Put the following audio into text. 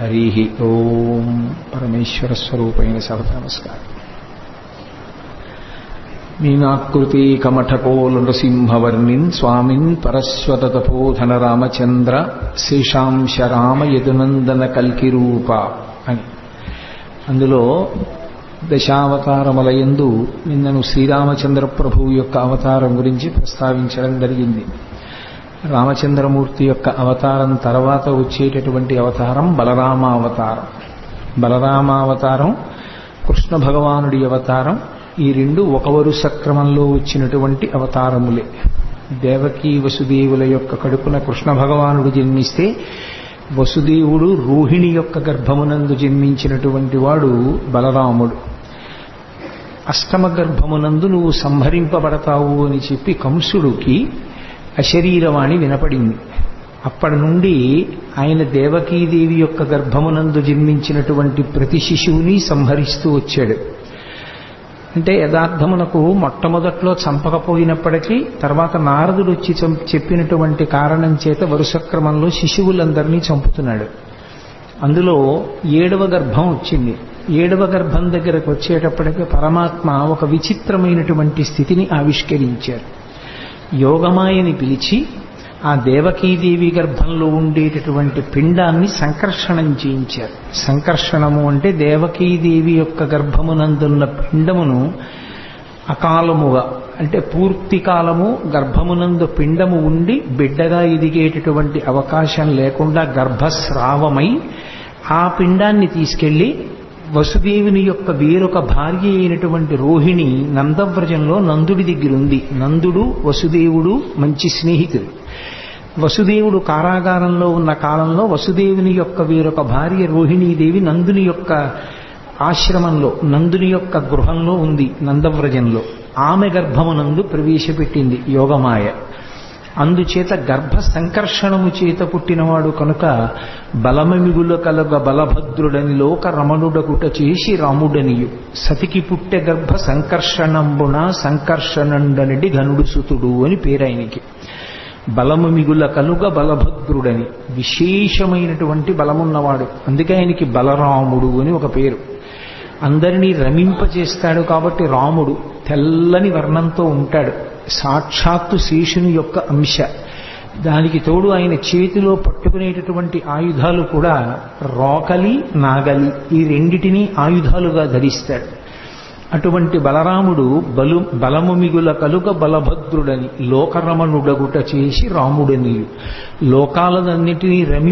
హరి ఓం పరమేశ్వర స్వరూపైన సభ నమస్కారం మీనాకృతి కమఠకోలు నృసింహవర్ణిన్ స్వామిన్ పరస్వతపోధన రామచంద్ర శేషాంశ రామ యదునందన కల్కిరూప అని అందులో దశావతారములయందు నిన్నను శ్రీరామచంద్ర ప్రభువు యొక్క అవతారం గురించి ప్రస్తావించడం జరిగింది. రామచంద్రమూర్తి యొక్క అవతారం తర్వాత వచ్చేటటువంటి అవతారం బలరామ అవతారం బలరామ అవతారం కృష్ణ భగవానుడి అవతారం. ఈ రెండు ఒక వరుస క్రమంలో వచ్చినటువంటి అవతారములే. దేవకీ వసుదేవుల యొక్క కడుపున కృష్ణ భగవానుడు జన్మిస్తే వసుదేవుడు రోహిణి యొక్క గర్భమునందు జన్మించినటువంటి వాడు బలరాముడు. అష్టమ గర్భమునందు నువ్వు సంహరింపబడతావు అని చెప్పి కంసుడికి అశరీరవాణి వినపడింది. అప్పటి నుండి ఆయన దేవకీదేవి యొక్క గర్భమునందు జన్మించినటువంటి ప్రతి శిశువుని సంహరిస్తూ వచ్చాడు. అంటే యథార్థమునకు మొట్టమొదట్లో చంపకపోయినప్పటికీ తర్వాత నారదుడు వచ్చి చెప్పినటువంటి కారణం చేత వరుస క్రమంలో శిశువులందరినీ చంపుతున్నాడు. అందులో ఏడవ గర్భం వచ్చింది. ఏడవ గర్భం దగ్గరకు వచ్చేటప్పటికి పరమాత్మ ఒక విచిత్రమైనటువంటి స్థితిని ఆవిష్కరించారు. యోగమాయని పిలిచి ఆ దేవకీదేవి గర్భంలో ఉండేటటువంటి పిండాన్ని సంకర్షణం చేయించారు. సంకర్షణము అంటే దేవకీదేవి యొక్క గర్భమునందున్న పిండమును అకాలముగా అంటే పూర్తి కాలము గర్భమునందు పిండము ఉండి బిడ్డగా ఎదిగేటటువంటి అవకాశం లేకుండా గర్భస్రావమై ఆ పిండాన్ని తీసుకెళ్ళి వసుదేవుని యొక్క వేరొక భార్య అయినటువంటి రోహిణి నందవ్రజంలో నందుడి దగ్గరుంది. నందుడు వసుదేవుడు మంచి స్నేహితుడు. వసుదేవుడు కారాగారంలో ఉన్న కాలంలో వసుదేవుని యొక్క వేరొక భార్య రోహిణీదేవి నందుని యొక్క ఆశ్రమంలో నందుని యొక్క గృహంలో ఉంది నందవ్రజంలో. ఆమె గర్భమునందు ప్రవేశపెట్టింది యోగమాయ. అందుచేత గర్భ సంకర్షణము చేత పుట్టినవాడు కనుక బలమమిగుల కలగ బలభద్రుడని లోక రమణుడకుట చేసి రాముడనియు. సతికి పుట్టె గర్భ సంకర్షణంబున సంకర్షణండనడి ఘనుడు సుతుడు అని పేరాయనికి బలము మిగుల కలుగ బలభద్రుడని విశేషమైనటువంటి బలమున్నవాడు. అందుకే ఆయనకి బలరాముడు అని ఒక పేరు. అందరినీ రమింపజేస్తాడు కాబట్టి రాముడు తెల్లని వర్ణంతో ఉంటాడు. సాక్షాత్తు శేషుని యొక్క అంశ. దానికి తోడు ఆయన చేతిలో పట్టుకునేటటువంటి ఆయుధాలు కూడా రోకలి నాగలి ఈ రెండిటినీ ఆయుధాలుగా ధరిస్తాడు. అటువంటి బలరాముడు బలు బలము మిగుల కలుక బలభద్రుడని లోకరమణుడగుట చేసి రాముడని లోకాలన్నిటినీ రమి